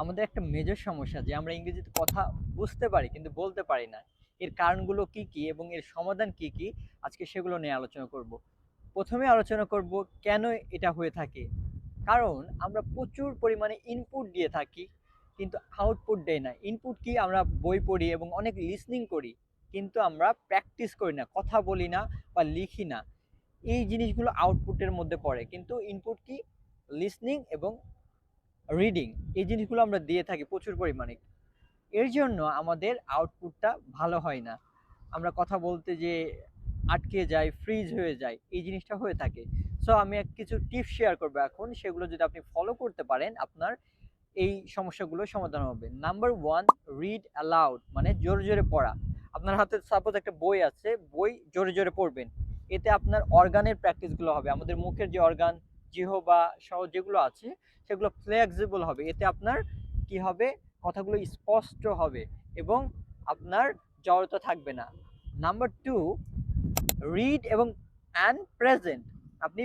আমাদের একটা মেজর সমস্যা যে আমরা ইংরেজিতে কথা বুঝতে পারি কিন্তু বলতে পারি না। এর কারণগুলো কি কি এবং এর সমাধান কি কি আজকে সেগুলো নিয়ে আলোচনা করব। প্রথমে আলোচনা করব কেন এটা হয়ে থাকে। কারণ আমরা প্রচুর পরিমাণে ইনপুট দিয়ে থাকি কিন্তু আউটপুট দেয় না। ইনপুট কি আমরা বই পড়ি এবং অনেক লিসনিং করি কিন্তু আমরা প্র্যাকটিস করি না, কথা বলি না বা লিখি না। এই জিনিসগুলো আউটপুটের মধ্যে পড়ে কিন্তু ইনপুট কি? লিসনিং এবং রিডিং এই জিনিসগুলো আমরা দিয়ে থাকি প্রচুর পরিমাণে। এর জন্য আমাদের আউটপুটটা ভালো হয় না। আমরা কথা বলতে যে আটকে যাই ফ্রিজ হয়ে যায় এই জিনিসটা হয়ে থাকে। সো আমি কিছু টিপস শেয়ার করব এখন। সেগুলো যদি আপনি ফলো করতে পারেন, আপনার এই সমস্যাগুলো সমাধান হবে। নাম্বার ওয়ান রিড অ্যালাউড মানে জোরে জোরে পড়া। আপনার হাতে সাপোজ একটা বই আছে, বই জোরে জোরে পড়বেন। এতে আপনার অর্গানের প্র্যাকটিসগুলো হবে। আমাদের মুখের যে অর্গান জিহবা সহ যেগুলো আছে, সেগুলো ফ্লেক্সিবল হবে। এতে আপনার কি হবে? কথাগুলো স্পষ্ট হবে এবং আপনার জড়তা থাকবে না। নাম্বার টু রিড এবং অ্যান্ড প্রেজেন্ট আপনি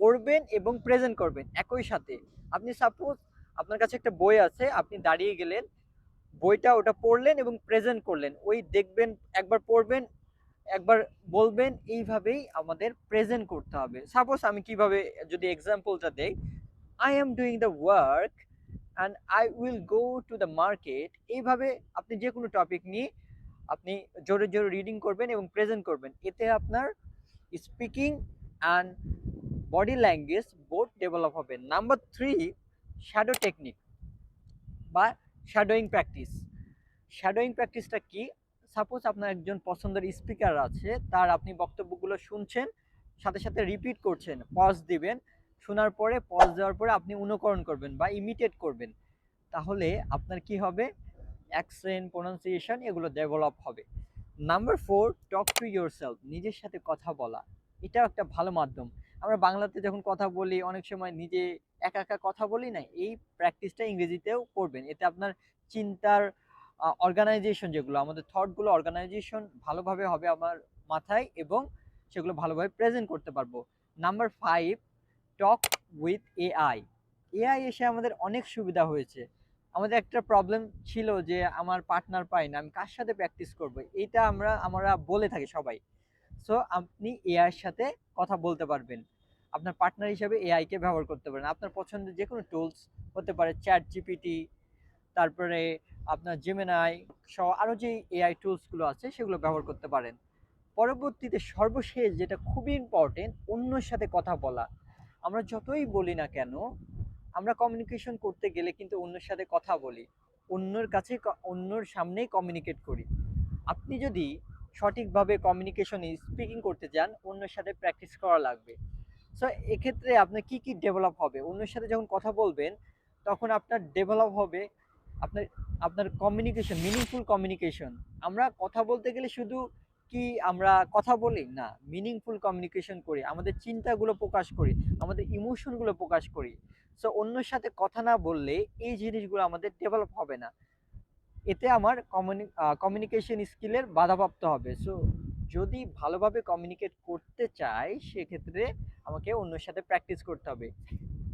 পড়বেন এবং প্রেজেন্ট করবেন একই সাথে। আপনি সাপোজ আপনার কাছে একটা বই আছে, আপনি দাঁড়িয়ে গেলেন, বইটা ওটা পড়লেন এবং প্রেজেন্ট করলেন। ওই দেখবেন, একবার পড়বেন একবার বলবেন, এইভাবেই আমাদের প্রেজেন্ট করতে হবে। সাপোজ আমি কীভাবে, যদি এক্সাম্পলটা দেই I am doing the work and I will go to the market এইভাবে আপনি যে কোনো টপিক নিয়ে আপনি জোরে জোরে রিডিং করবেন এবং প্রেজেন্ট করবেন। এতে আপনার speaking and body language board develop হবে। নাম্বার থ্রি শ্যাডো টেকনিক বা শ্যাডোয়িং প্র্যাকটিস শ্যাডোয়িং প্র্যাকটিসটা কি? সাপোজ আপনার একজন পছন্দের স্পিকার আছে, তার আপনি বক্তব্যগুলো শুনছেন, সাথে সাথে রিপিট করছেন পজ দিবেন, শোনার পরে পজ দেওয়ার পরে আপনি অনুকরণ করবেন বা ইমিটেট করবেন। তাহলে আপনার কি হবে? অ্যাকসেন্ট প্রোনাউন্সিয়েশন এগুলো ডেভেলপ হবে। Number four talk to yourself নিজের সাথে কথা বলা। এটাও একটা ভালো মাধ্যম। আমরা বাংলাতে যখন কথা বলি, অনেক সময় নিজে একা একা কথা বলি না, এই প্র্যাকটিসটা ইংরেজিতেও করবেন। এতে আপনার চিন্তার অর্গানাইজেশন যেগুলো, আমাদের থটগুলো অর্গানাইজেশন ভালোভাবে হবে আমার মাথায় এবং সেগুলো ভালোভাবে প্রেজেন্ট করতে পারব। Number five talk with AI AI এসে আমাদের অনেক সুবিধা হয়েছে। আমাদের একটা প্রবলেম ছিল যে আমার পার্টনার পাই না, আমি কার সাথে প্র্যাকটিস করব? এটা আমরা আমরা বলে থাকি সবাই। সো আপনি এআইয়ের সাথে কথা বলতে পারবেন। আপনার পার্টনার হিসাবে এআইকে ব্যবহার করতে পারেন। আপনার পছন্দের যে কোনো টুলস হতে পারে চ্যাট জিপিটি তারপরে আপনার জেমেনাই সহ আরও যে এআই টুলসগুলো আছে, সেগুলো ব্যবহার করতে পারেন। পরবর্তীতে সর্বশেষ যেটা খুবই ইম্পর্টেন্ট অন্যর সাথে কথা বলা। আমরা যতই বলি না কেন, আমরা কমিউনিকেশন করতে গেলে কিন্তু অন্যের সাথে কথা বলি। অন্যর কাছে অন্যর সামনেই কমিউনিকেট করি। আপনি যদি সঠিকভাবে কমিউনিকেশনে স্পিকিং করতে যান, অন্যের সাথে প্র্যাকটিস করা লাগবে। সো এক্ষেত্রে আপনার কি কি ডেভেলপ হবে? অন্যের সাথে যখন কথা বলবেন, তখন আপনার ডেভেলপ হবে আপনার আপনার কমিউনিকেশন মিনিংফুল কমিউনিকেশন আমরা কথা বলতে গেলে শুধু কি আমরা কথা বলি? না মিনিংফুল কমিউনিকেশন করি। আমাদের চিন্তাগুলো প্রকাশ করি। আমাদের ইমোশনগুলো প্রকাশ করি। সো অন্যের সাথে কথা না বললে এই জিনিসগুলো আমাদের ডেভেলপ হবে না। এতে আমার কমিউনিকেশন স্কিলের বাধাপ্রাপ্ত হবে। সো যদি ভালোভাবে কমিউনিকেট করতে চাই, সেক্ষেত্রে আমাকে অন্যের সাথে প্র্যাকটিস করতে হবে।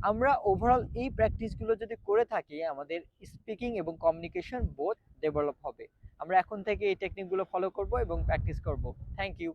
আমরা ওভারঅল এই প্র্যাকটিসগুলো যদি করে থাকি, আমাদের স্পিকিং এবং কমিউনিকেশন বোধ ডেভেলপ হবে। আমরা এখন থেকে এই টেকনিকগুলো ফলো করব এবং প্র্যাকটিস করব। Thank you